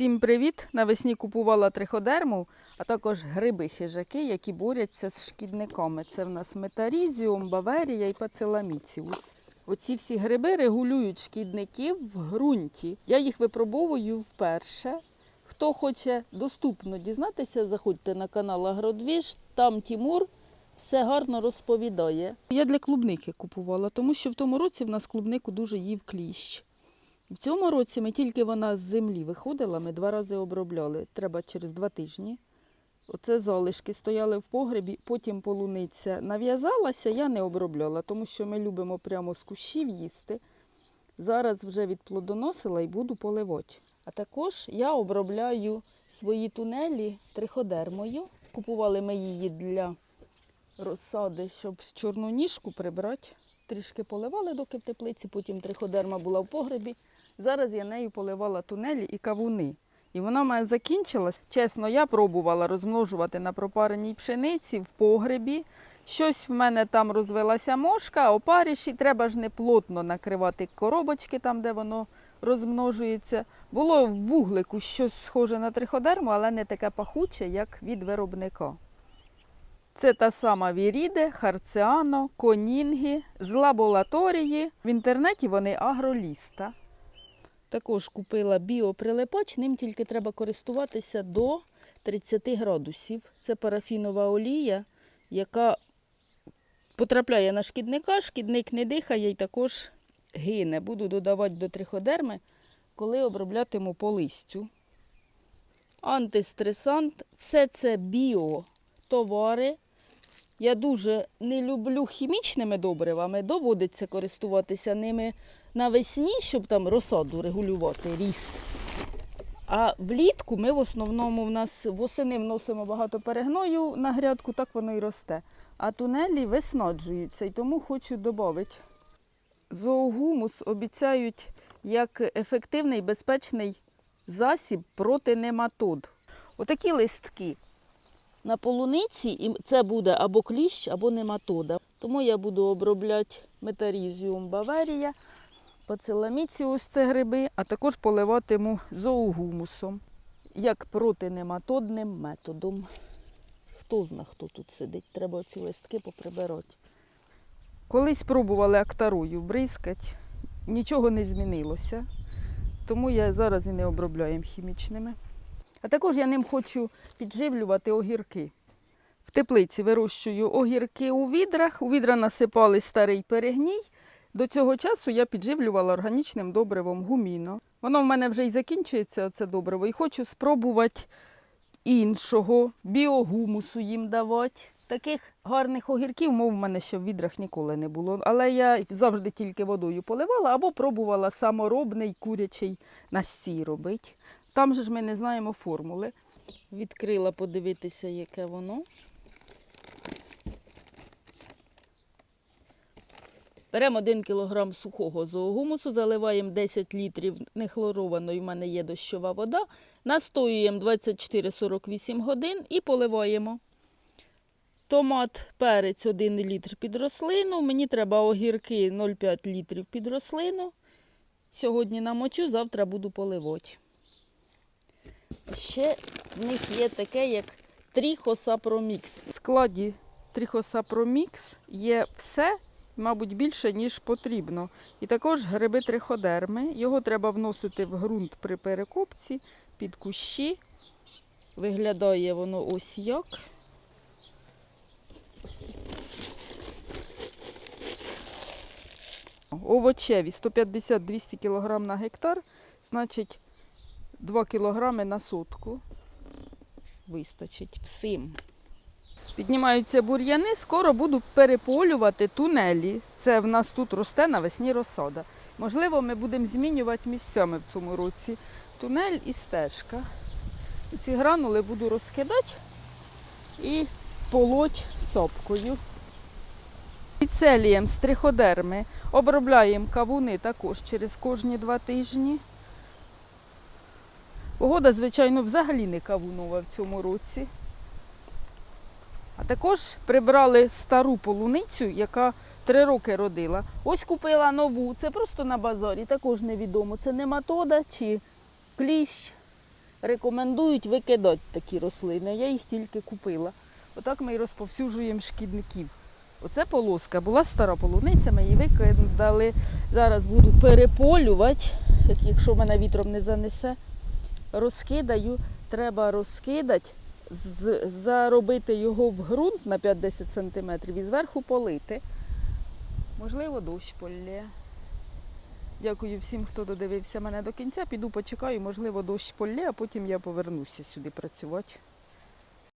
Всім привіт! Навесні купувала триходерму, а також гриби-хижаки, які борються з шкідниками. Це в нас метарізіум, баверія і пацеламіціус. Оці всі гриби регулюють шкідників в ґрунті. Я їх випробовую вперше. Хто хоче доступно дізнатися, заходьте на канал Агродвіж, там Тімур все гарно розповідає. Я для клубники купувала, тому що в тому році в нас клубнику дуже їв кліщ. В цьому році ми тільки вона з землі виходила, ми два рази обробляли. Треба через два тижні. Оце залишки стояли в погребі, потім полуниця нав'язалася, я не обробляла, тому що ми любимо прямо з кущів їсти. Зараз вже відплодоносила і буду поливати. А також я обробляю свої тунелі триходермою. Купували ми її для розсади, щоб чорну ніжку прибрати. Трішки поливали, доки в теплиці, потім триходерма була в погребі. Зараз я нею поливала тунелі і кавуни. І вона в мене закінчилась. Чесно, я пробувала розмножувати на пропареній пшениці в погребі. Щось в мене там розвелася мошка, опаріші, треба ж не плотно накривати коробочки там, де воно розмножується. Було в вуглику щось схоже на триходерму, але не таке пахуче, як від виробника. Це та сама Віріде, Харціано, Конінгі з лабораторії. В інтернеті вони агроліста. Також купила біоприлипач, ним тільки треба користуватися до 30 градусів. Це парафінова олія, яка потрапляє на шкідника, шкідник не дихає і також гине. Буду додавати до триходерми, коли оброблятиму по листю. Антистресант, все це біотовари. Я дуже не люблю хімічними добривами, доводиться користуватися ними навесні, щоб там розсаду регулювати, ріст. А влітку ми в основному в нас восени вносимо багато перегною на грядку, так воно і росте. А тунелі виснаджуються, і тому хочу додати. Зоогумус обіцяють як ефективний безпечний засіб проти нематод. Отакі листки на полуниці, і це буде або кліщ, або нематода. Тому я буду обробляти метарізіум баверія, пацеламіціус це гриби, а також поливатиму зоогумусом, як протинематодним методом. Хто зна, хто тут сидить, треба ці листки поприбирати. Колись пробували актарою бризкати, нічого не змінилося, тому я зараз і не обробляю хімічними. А також я ним хочу підживлювати огірки. В теплиці вирощую огірки у відрах. У відра насипали старий перегній. До цього часу я підживлювала органічним добривом гуміно. Воно в мене вже й закінчується, це добриво, і хочу спробувати іншого біогумусу їм давати. Таких гарних огірків, мов в мене ще в відрах ніколи не було. Але я завжди тільки водою поливала або пробувала саморобний курячий настій робити. Там же ж ми не знаємо формули. Відкрила подивитися, яке воно. Беремо 1 кг сухого зоогумусу, заливаємо 10 літрів нехлорованої, в мене є дощова вода, настоюємо 24-48 годин і поливаємо. Томат, перець 1 літр під рослину. Мені треба огірки 0,5 літрів під рослину. Сьогодні намочу, завтра буду поливати. Ще в них є таке, як тріхосапромікс. В складі тріхосапромікс є все, мабуть, більше, ніж потрібно. І також гриби триходерми. Його треба вносити в ґрунт при перекопці, під кущі. Виглядає воно ось як. Овочеві 150-200 кг на гектар, значить 2 кілограми на сотку. Вистачить всім. Піднімаються бур'яни, скоро буду переполювати тунелі. Це в нас тут росте навесні розсада. Можливо, ми будемо змінювати місцями в цьому році. Тунель і стежка. Ці гранули буду розкидати і полоть сопкою. Піцелієм з триходерми обробляємо кавуни також через кожні два тижні. Погода, звичайно, взагалі не кавунова в цьому році. А також прибрали стару полуницю, яка три роки родила. Ось купила нову, це просто на базарі, також невідомо. Це нематода чи кліщ. рекомендують викидати такі рослини. Я їх тільки купила. Отак ми і розповсюджуємо шкідників. Оце полоска, була стара полуниця, ми її викидали. Зараз буду переполювати, як- якщо мене вітром не занесе. Розкидаю, треба розкидати, заробити його в ґрунт на 5-10 см і зверху полити. Можливо, дощ полє. Дякую всім, хто додивився мене до кінця. Піду почекаю, можливо, дощ полє, а потім я повернуся сюди працювати.